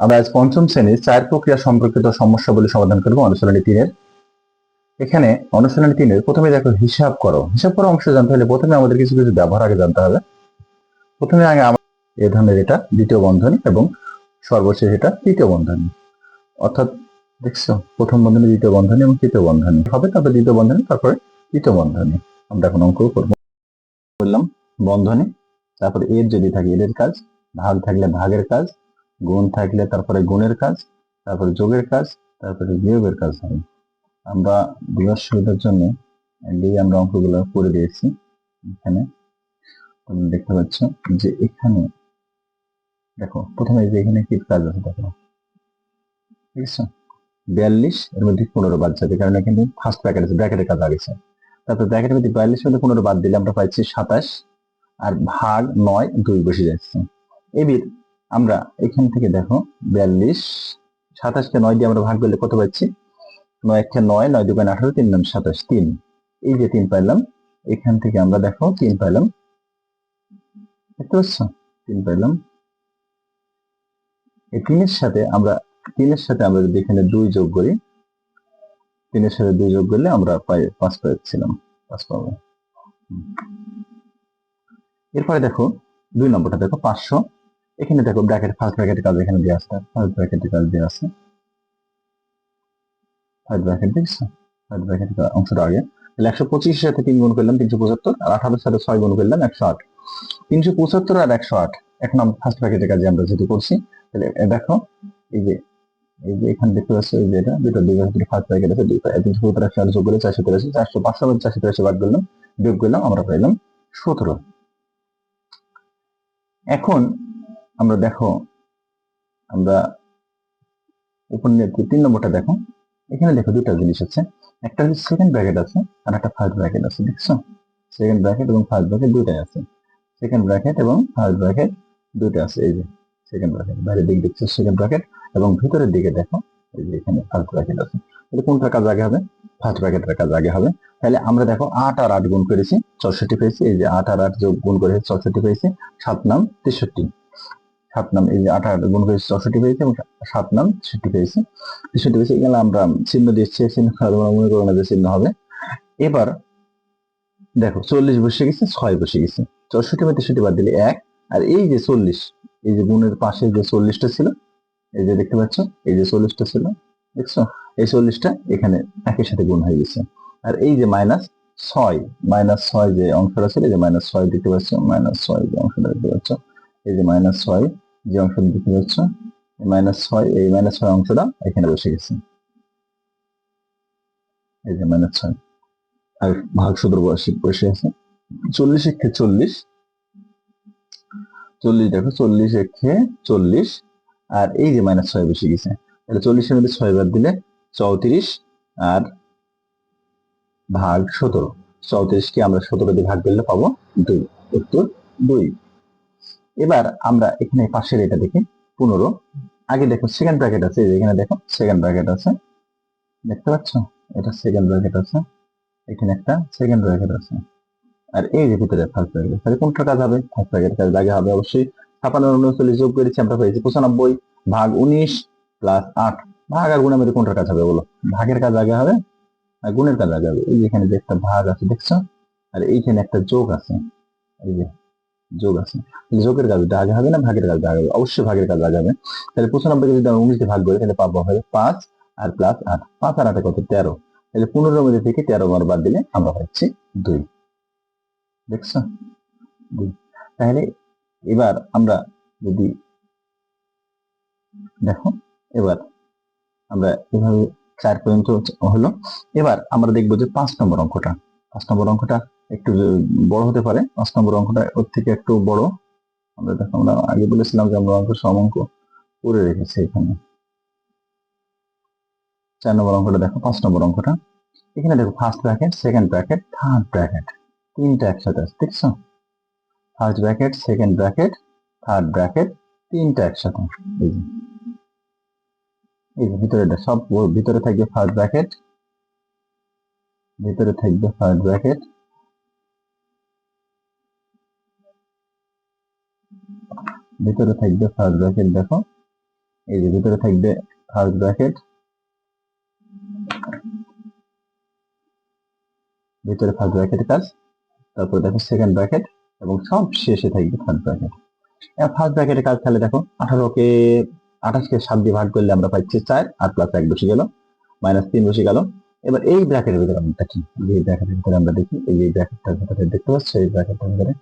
আমরা আজ পঞ্চম শ্রেণির চার প্রক্রিয়া সম্পর্কিত সমস্যাগুলি সমাধান করব অনুশীলনী তিনের। এখানে অনুশীলনী তিনের প্রথমে দেখো হিসাব করো। হিসাব করো অংশ জানতে হলে প্রথমে আমাদের কিছু কিছু ব্যবহার আগে জানতে হবে। প্রথমে আগে এ ধরনের এটা দ্বিতীয় বন্ধনী এবং সর্বশেষ এটা তৃতীয় বন্ধনী। অর্থাৎ দেখছ, প্রথম বন্ধনী, দ্বিতীয় বন্ধনী এবং তৃতীয় বন্ধনী। হবে তারপর দ্বিতীয় বন্ধনী, তারপরে তৃতীয় বন্ধনী। আমরা এখন অঙ্ক করব। বললাম বন্ধনী, তারপরে এর যদি থাকে এদের কাজ, ভাগ থাকলে ভাগের কাজ গুণ থাকলে তারপরে গুণের কাজ, তারপরে যোগের কাজ, তারপরে বিয়োগের কাজ হবে। আমরা বোঝার সুবিধার জন্য আগেই আমরা অঙ্কগুলো করে দিয়েছি এখানে। তোমরা দেখতে পাচ্ছ যে এখানে, দেখো, প্রথমে যে এখানে কি কাজ আছে, দেখো। ঠিক আছে? বিয়াল্লিশ, এর মধ্যে পনেরো বাদ যাবে, কারণ এখানে ফার্স্ট ব্র্যাকেট আছে ব্র্যাকেটের কাজ আগেছে তারপর ব্র্যাকেটের মধ্যে বিয়াল্লিশ মধ্যে পনেরো বাদ দিলে আমরা পাইছি সাতাশ, আর ভাগ নয়, দুই বসে যাচ্ছে। এবার আমরা এখান থেকে দেখো, বিয়াল্লিশ, সাতাশকে নয় দিয়ে আমরা ভাগ করলে কত পাচ্ছি? নয় একটা নয় নয় দুগুণ আঠারো, তিন নাম সাতাশ, তিন। এই যে তিন পাইলাম, এখান থেকে আমরা দেখো, তিন পাইলাম। দেখতে পাচ্ছ? তিন পাইলাম। এই তিনের সাথে আমরা, তিনের সাথে আমরা যদি এখানে দুই যোগ করি, তিনের সাথে দুই যোগ করলে আমরা পাই, পাঁচ পাচ্ছিলাম, পাঁচ পাবো। এরপরে দেখো, দুই নম্বরটা দেখো, পাঁচশো। এখানে দেখো ব্র্যাকেট ফার্স্ট ব্র্যাকেটের কাজ এখানে দেওয়া আছে। ফার্স্ট ব্র্যাকেটের কাজ দেওয়া আছে। ফার্স্ট ব্র্যাকেট দেখছ? ফার্স্ট ব্র্যাকেটের অংশটা আগে। তাহলে একশো পঁচিশের সাথে তিন গুণ করলাম তিনশো পঁচাত্তর, আর আঠারোর সাথে ছয় গুণ করলাম একশো আট। তিনশো পঁচাত্তর আর একশো আট। এখন আমরা ফার্স্ট ব্র্যাকেটের কাজে আমরা যেহেতু করছি, তাহলে দেখো, এই যে এই যে এখানে দেখতে পাচ্ছ, এই যে এটা দুটো দুই দুটো ফার্স্ট ব্র্যাকেট আছে দুই তিনশো সত্তর, একশো আট যোগ করে চারশো তেরাশি, চারশো পাঁচশো চারশো তেরাশি বাদ করলাম যোগ করলাম, আমরা পাইলাম সতেরো। এখন আমরা দেখো, আমরা উপনিষদ তিন নম্বরটা দেখো, এখানে দেখো দুটা জিনিস আছে। একটা হচ্ছে সেকেন্ড ব্র্যাকেট আছে আর একটা ফার্স্ট ব্র্যাকেট আছে, দেখছ? সেকেন্ড ব্র্যাকেট এবং ফার্স্ট ব্র্যাকেট দুটাই আছে। সেকেন্ড ব্র্যাকেট এবং ফার্স্ট ব্র্যাকেট দুটো আছে, এই যে সেকেন্ড ব্র্যাকেট বাইরের দিক দেখছ সেকেন্ড ব্র্যাকেট এবং ভিতরের দিকে দেখো, এই যে এখানে ফার্স্ট ব্র্যাকেট আছে। তাহলে কোনটার কাজ আগে হবে? ফার্স্ট ব্র্যাকেটের কাজ আগে হবে। তাহলে আমরা দেখো আট আর আট গুণ করেছি, চৌষট্টি পেয়েছি, এই যে আট আর আট যোগ গুণ করেছি চৌষট্টি পেয়েছি, সাত নাম তেষট্টি। সাত নাম, এই যে আট গুণ করেছি চৌষট্টি পেয়েছি এবং সাত নাম তেষট্টি পেয়েছি। তেষট্টি পেয়েছি, এখানে আমরা চিহ্ন দিচ্ছি চিহ্ন মনে করো না যে চিহ্ন হবে। এবার দেখো, চল্লিশ বসে গেছে, ছয় বসে গেছে। চৌষট্টি বা তেষট্টি বাদ দিলে এক, আর এই যে চল্লিশ, এই যে গুণের পাশে যে চল্লিশটা ছিল, এই যে দেখতে পাচ্ছ, এই যে চল্লিশটা ছিল, দেখছ? এই চল্লিশটা এখানে একের সাথে গুণ হয়ে গেছে। আর এই যে মাইনাস ছয় মাইনাস ছয় যে অংশটা ছিল, এই যে মাইনাস ছয় দেখতে পাচ্ছ, মাইনাস ছয় যে অংশটা দেখতে পাচ্ছ এই যে মাইনাস ছয় যে অংশটা দেখতে পাচ্ছ মাইনাস ছয় এই মাইনাস ছয় অংশটা এখানে বসে গেছে। এই যে মাইনাস ছয় আর ভাগ সূত্র বসে বসে আছে। চল্লিশ একে চল্লিশ চল্লিশ দেখো, চল্লিশ একে চল্লিশ, আর এই যে মাইনাস ছয় বসে গেছে। তাহলে চল্লিশের মধ্যে ছয় বার দিলে চৌত্রিশ, আর ভাগ সতেরো। চৌত্রিশকে আমরা সতেরো দিয়ে ভাগ করলে পাবো দুই, উত্তর দুই। এবার আমরা এখানে পাশের এটা দেখি, পনেরো। আগে দেখো সেকেন্ড ব্র্যাকেট আছে এখানে দেখো সেকেন্ড ব্র্যাকেট আছে। দেখতে পাচ্ছ? এটা সেকেন্ড ব্র্যাকেট আছে, এখানে একটা সেকেন্ড ব্র্যাকেট আছে। আর এই যে ভিতরে ফার্স্ট ব্র্যাকেট তাহলে কোনটা কাজ হবে? ফার্স্ট ব্র্যাকেট কাজ আগে হবে। অবশ্যই ছাপান্ন উনচল্লিশ যোগ করেছি, আমরা পেয়েছি পঁচানব্বই ভাগ উনিশ প্লাস আট। ভাগ আর গুণের মধ্যে কোনটার কাজ হবে বলো? ভাগের কাজ আগে হবে আর গুণের কাজ আগে হবে। এই যে এখানে যে একটা ভাগ আছে, দেখছ? আর এইখানে একটা যোগ আছে। এই যে যোগ আছে। যোগের কাজটা আগে হবে না? ভাগের কাজ আগে হবে। অবশ্যই ভাগের কাজ আগে হবে। তাহলে পঁচানব্বই যদি আমরা উনিশ ভাগ করি, তাহলে পাবো হবে পাঁচ আর প্লাস আট। পাঁচ আর আটে কত? তেরো। তাহলে পনেরোর মধ্যে থেকে তেরো বার বাদ দিলে আমরা পাচ্ছি দুই। দেখছ? দুই। তাহলে এবার আমরা যদি দেখো, এবার আমরা এভাবে চার পর্যন্ত হলো। এবার আমরা দেখব যে পাঁচ নম্বর অঙ্কটা। পাঁচ নম্বর অঙ্কটা একটু বড় হতে পারে। পাঁচ নম্বর অঙ্কটা ওর থেকে একটু বড়। আমরা দেখো, আমরা আগে বলেছিলাম যে আমরা অঙ্ক সম অঙ্ক করে রেখেছি এখানে। চার নম্বর অঙ্কটা দেখো, পাঁচ নম্বর অঙ্কটা। এখানে দেখো first bracket second bracket third bracket তিনটা একসাথে আছে, দেখছ? First bracket second bracket third bracket তিনটা একসাথে। এই যে। এই যে, ভিতরে সব ভিতরে থাকবে ফার্স্ট ব্র্যাকেট ভিতরে থাকবে ফার্স্ট ব্র্যাকেট ভিতরে থাকবে ফার্স্ট ব্র্যাকেট দেখো। এই যে ভিতরে থাকবে ফার্স্ট ব্র্যাকেট ভিতরে ফার্স্ট ব্র্যাকেট কাজ। তারপর দেখো সেকেন্ড ব্র্যাকেট এবং সব শেষে থাকবে থার্ড ব্র্যাকেট ফার্স্ট ব্র্যাকেটের কাজ তাহলে দেখো, আঠারোকে, আঠাশকে সাত দিয়ে ভাগ করলে আমরা পাচ্ছি চার, আর প্লাস এক বসে গেল মাইনাস তিন বসে গেল। এবার এই ব্র্যাকেটের ভিতরে আমরা দেখি যে ব্র্যাকেটের ভিতরে আমরা দেখি, এই যে ব্র্যাকেটটার ভিতরে দেখতে পাচ্ছি, এই ব্র্যাকেটটার ভিতরে,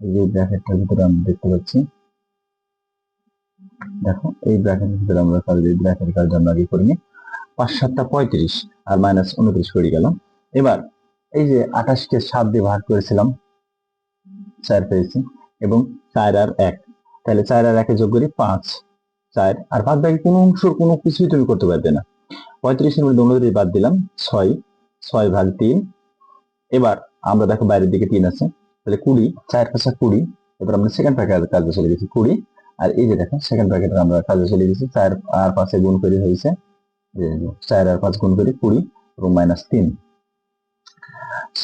এই যে ব্র্যাকেটটার ভিতরে আমরা দেখতে পাচ্ছি। দেখো, এই ব্র্যাকেটের ভিতরে আমরা কাজ এই ব্র্যাকেটের কাজ আমরা আগে করিনি পাঁচ সাতটা পঁয়ত্রিশ আর মাইনাস উনত্রিশ করে গেল। এবার এই যে আঠাশকে সাত দিয়ে ভাগ করেছিলাম, চার পেয়েছি এবং চার আর এক। তাহলে চার আর একে যোগ করি পাঁচ। চার আর বাদ বাকি কোনো অংশের কোনো কিছুই তুমি করতে পারবে না। পঁয়ত্রিশের মধ্যে উনত্রিশ বাদ দিলাম, ছয়। ছয় ভাগ তিন। এবার আমরা দেখো বাইরের দিকে তিন আছে। তাহলে কুড়ি, চার পাঁচা কুড়ি। এবার আমরা সেকেন্ড প্যাকেট কাজে চলে গেছি কুড়ি। আর এই যে দেখো সেকেন্ড প্যাকেটে আমরা কাজে চলে গেছি। চার আর পাঁচে গুণ করে হয়েছে চার আর পাঁচ গুণ করে কুড়ি এবং মাইনাস তিন।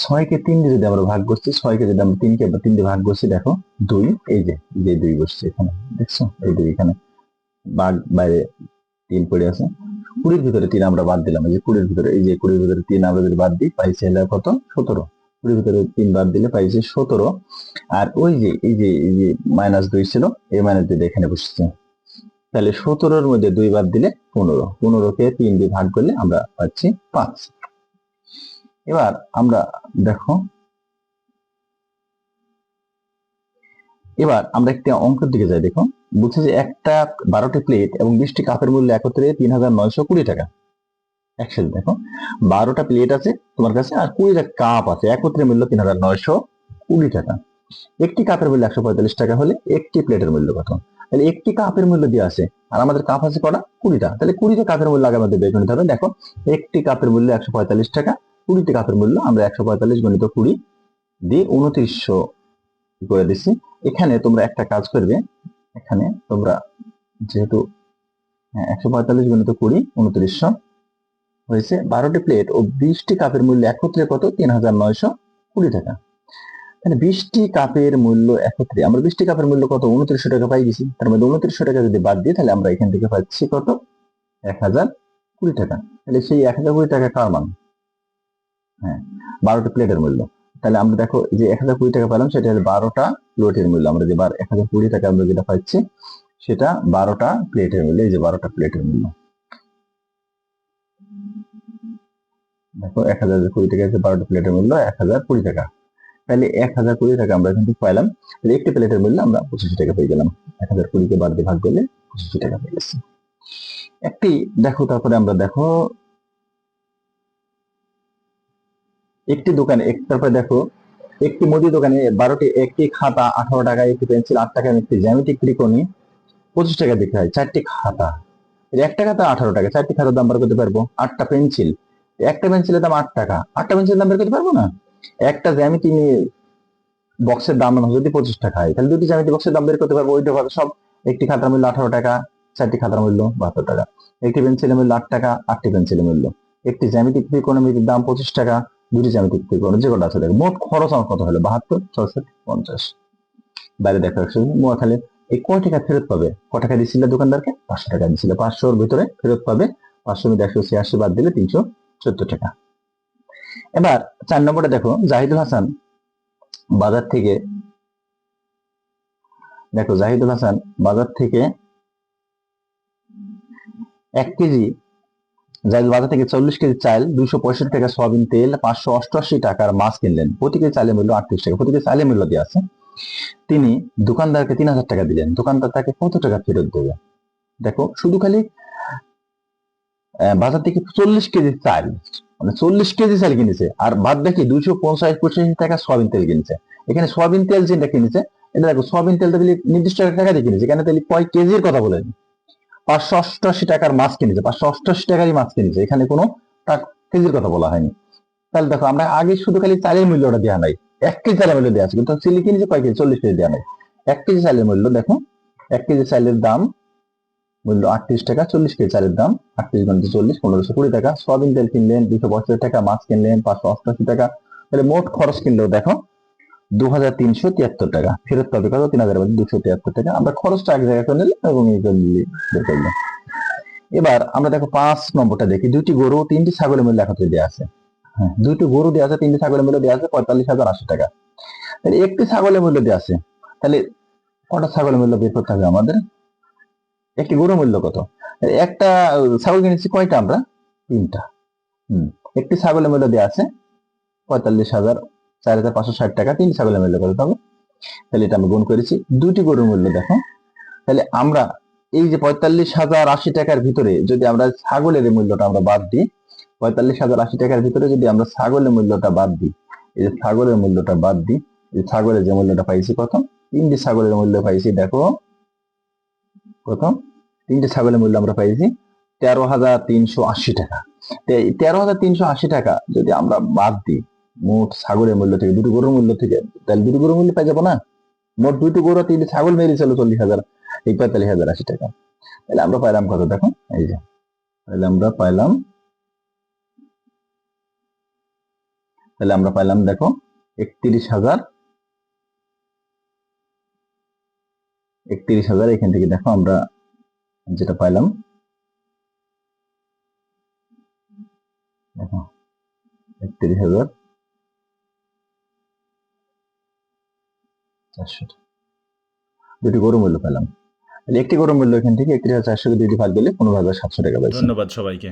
ছয়কে তিন দিয়ে যদি আমরা ভাগ করছি, ছয়কে যদি আমরা তিনকে তিন দিয়ে ভাগ করছি, দেখো, দুই, এই যে যে দুই বসছে এখানে, দেখছ? এই দুই এখানে বাঘ বাইরে তিন পড়ে আছে। কুড়ির ভিতরে তিন আমরা বাদ দিলাম, এই যে কুড়ির ভিতরে, এই যে কুড়ির ভিতরে তিন আমরা যদি বাদ দিই, পাইছি কত? সতেরো। কুড়ির ভিতরে তিন বাদ দিলে পাইছি সতেরো। আর ওই যে, এই যে এই যে মাইনাস দুই ছিল, এই মাইনাস এখানে তাহলে সতেরোর মধ্যে দুই দিলে পনেরো। তিন দিয়ে ভাগ করলে আমরা পাচ্ছি পাঁচ। এবার আমরা দেখো, এবার আমরা একটা অঙ্কের দিকে যাই দেখো। বলছে যে একটা বারোটি প্লেট এবং বিশটি কাপের মূল্য একত্রে তিন হাজার নয়শো কুড়ি টাকা। একসাথে দেখো। বারোটা প্লেট আছে তোমার কাছে আর কুড়িটা কাপ আছে। একত্রে মূল্য তিন হাজার নয়শো কুড়ি টাকা। একটি কাপের মূল্য একশো পঁয়তাল্লিশ টাকা হলে একটি প্লেটের মূল্য কত? তাহলে একটি কাপের মূল্য দিয়ে আছে আর আমাদের কাপ আছে কটা? কুড়িটা। তাহলে কুড়িটা কাপের মূল্য আগে আমাদের বের হবে। দেখো একটি কাপের মূল্য একশো পঁয়তাল্লিশ টাকা কুড়িটি কাপের মূল্য আমরা একশো পঁয়তাল্লিশ গণিত কুড়ি দিয়ে উনত্রিশশো করে দিচ্ছি। এখানে তোমরা একটা কাজ করবে। এখানে তোমরা যেহেতু হ্যাঁ, একশো পঁয়তাল্লিশ গণিত কুড়ি উনত্রিশশো। হয়েছে বারোটি প্লেট ও বিশটি কাপের মূল্য একত্রে কত? তিন হাজার নয়শো কুড়ি টাকা। তাহলে বিশটি কাপের মূল্য একত্রে, আমরা বিশটি কাপের মূল্য কত? উনত্রিশশো টাকা পাই গেছি। তার মধ্যে উনত্রিশশো টাকা যদি বাদ দিই, তাহলে আমরা এখান থেকে পাচ্ছি কত? এক হাজার কুড়ি টাকা। তাহলে সেই এক হাজার কুড়ি টাকা কার মান? হ্যাঁ বারোটা প্লেটের মূল্য। তাহলে আমরা দেখো যে এক হাজার কুড়ি টাকা পেলাম, সেটা হলো বারোটা প্লেটের মূল্য। আমরা যে বার এক হাজার কুড়ি টাকা আমরা যেটা পাচ্ছি, সেটা বারোটা প্লেটের মূল্য। এই যে বারোটা প্লেটের মূল্য। দেখো এক হাজার কুড়ি টাকা আছে, বারোটা প্লেটের মূল্য এক হাজার কুড়ি টাকা। তাহলে এক হাজার কুড়ি টাকা আমরা থেকে পাইলাম। তাহলে একটি প্লেটের মূল্য আমরা পঁচিশ টাকা পেয়ে গেলাম। এক হাজার কুড়িকে বাদ দিয়ে ভাগ করলে পঁচিশ টাকা পেয়ে গেছি। একটি, দেখো তারপরে আমরা দেখো, একটি দোকানে, এক, তারপরে দেখো, একটি মুদি দোকানে বারোটি, একটি খাতা, আঠারো টাকা, একটি পেন্সিল, আট টাকা, একটি জ্যামিতিক ত্রিকোণী, পঁচিশ টাকা দিতে হয়, চারটি খাতা। এই একটা খাতা আঠারো টাকা, চারটি খাতার দাম বার করতে পারব, আটটা পেন্সিল। একটা পেন্সিলের দাম আট টাকা, আটটা পেন্সিলের দাম বের করতে পারব না? একটা জ্যামিতি বক্সের দাম যদি পঁচিশ টাকা হয়, তাহলে দুটি জ্যামিতি বক্সের দাম বের করতে পারব, ওইটা কত সব একটি খাতার মূল্য আঠারো টাকা, চারটি খাতার মূল্য বাহাত্তর টাকা। একটি পেন্সিলের মূল্য আট টাকা, আটটি পেন্সিলের মূল্য। একটি জ্যামিতিক ত্রিকোণমিতির দাম পঁচিশ টাকা, দুটি জ্যামিতিক ত্রিকোণ, যে কটা আছে দেখো, মোট খরচ আমার কত হলো? বাহাত্তর চৌষট্টি পঞ্চাশ। বাইরে দেখো, একশো খালি এই কয় টাকা ফেরত পাবে? ক টাকা দিছিল দোকানদারকে? পাঁচশো টাকা দিছিল। পাঁচশোর ভিতরে ফেরত পাবে। পাঁচশো মধ্যে একশো ছিয়াশি বাদ দিলে তিনশো চোদ্দ টাকা। এবার চার নম্বরে দেখো, জাহিদুল হাসান বাজার থেকে, দেখো জাহিদুল হাসান বাজার থেকে এক কেজি, জাহিদুল বাজার থেকে চল্লিশ কেজি চাল দুইশো পঁয়ষট্টি টাকা সয়াবিন তেল, পাঁচশো অষ্টআশি টাকার মাছ কিনলেন। প্রতি কেজি চালের মূল্য আটত্রিশ টাকা, প্রতি কেজি চালের মূল্য দিয়ে আছে। তিনি দোকানদারকে তিন হাজার টাকা দিলেন। দোকানদার তাকে কত টাকা ফেরত দেবে। দেখো, শুধু খালি বাজার থেকে চল্লিশ কেজি চাল মানে চল্লিশ কেজি চাল কিনেছে। আর বাদ বাকি দুইশো পঞ্চাশ পঁচাশি টাকা সয়াবিন তেল কিনেছে। এখানে সয়াবিন তেল যেটা কিনেছে, এটা দেখো, সয়াবিন তেলটা দিলে নির্দিষ্ট টাকা দিয়ে কিনেছে। এখানে তাহলে কয় কেজির কথা বলেন? পাঁচশো অষ্টআশি টাকার মাছ কিনেছে, পাঁচশো অষ্টআশি টাকারই মাছ কিনেছে। এখানে কোনো কেজির কথা বলা হয়নি। তাহলে দেখো, আমরা আগে শুধু খালি চালের মূল্যটা দেওয়া নাই। এক কেজি চালের মূল্য দেওয়া আছে। কিন্তু চিলি কিনেছে কয় কেজি? চল্লিশ কেজি দেওয়া নাই। এক কেজি চালের মূল্য, দেখো, এক কেজি চালের দাম মূল্য আটত্রিশ টাকা, চল্লিশ কেজি চালের দাম, আটত্রিশ ঘণ্টা চল্লিশ, পনেরোশো কুড়ি টাকা। সয়াবিন তেল কিনলেন দুশো পঁচাশি টাকা, মাছ কিনলেন, পাঁচশো অষ্টআশি টাকা। তাহলে মোট খরচ কিনলেও দেখো দু হাজার তিনশো তিয়াত্তর টাকা। ফেরত পাবে কত? তিন হাজার দুশো তিয়াত্তর টাকা। আমরা খরচটা এক জায়গায় করে নিলাম এবং এই জন্য বের করলাম এবার আমরা দেখো পাঁচ নম্বরটা দেখি। দুটি গরু, তিনটি ছাগলের মূল্য একত্রে দেওয়া আছে। হ্যাঁ দুটি গরু দেওয়া আছে, তিনটি ছাগলের মূল্য দেওয়া আছে পঁয়তাল্লিশ হাজার আশি টাকা। তাহলে একটি ছাগলের মূল্য দেওয়া আছে। তাহলে কটা ছাগলের মূল্য বের করতে হবে আমাদের? একটি গরু মূল্য কত? একটা ছাগল কিনেছি কয়টা আমরা? তিনটা। হম, একটি ছাগলের মূল্য দেওয়া আছে পঁয়তাল্লিশ হাজার, চার হাজার পাঁচশো ষাট টাকা। তিন ছাগলের মূল্য কত হবে তাহলে এটা আমরা গুণ করেছি। দুটি গরুর মূল্য দেখো। তাহলে আমরা এই যে পঁয়তাল্লিশ হাজার আশি টাকার ভিতরে যদি আমরা ছাগলের মূল্যটা আমরা বাদ দিই, পঁয়তাল্লিশ হাজার আশি টাকার ভিতরে যদি আমরা ছাগলের মূল্যটা বাদ দিই, এই যে ছাগলের মূল্যটা বাদ দিই ছাগলের যে মূল্যটা পাইছি কত? তিনটি ছাগলের মূল্য পাইছি, দেখো প্রথম তিনটে ছাগলের মূল্য আমরা পাইছি তেরো হাজার তিনশো আশি টাকা। তেরো হাজার তিনশো আশি টাকা যদি আমরা বাদ দিই, মোট ছাগলের মূল্য থেকে, দুটো গরুর মূল্য থেকে, তাহলে দুটো গরুর মূল্য পাই যাব না? মোট দুটো গরু তিনটে ছাগল মেরেছিল চল্লিশ হাজার, এই পঁয়তাল্লিশ হাজার আশি টাকা। তাহলে আমরা পাইলাম কত? দেখো, এই যে, তাহলে আমরা পাইলাম, তাহলে আমরা পাইলাম, দেখো, একত্রিশ হাজার একত্রিশ হাজার, এখান থেকে দেখো আমরা যেটা পাইলাম। দেখো, একত্রিশ হাজার। চারশো দুটি গরু মূল্য পেলাম একটি গরু মূল্য এখান থেকে একত্রিশ হাজার চারশো দুইটি ভাগ দিলে পনেরো হাজার সাতশো টাকা ধন্যবাদ সবাইকে।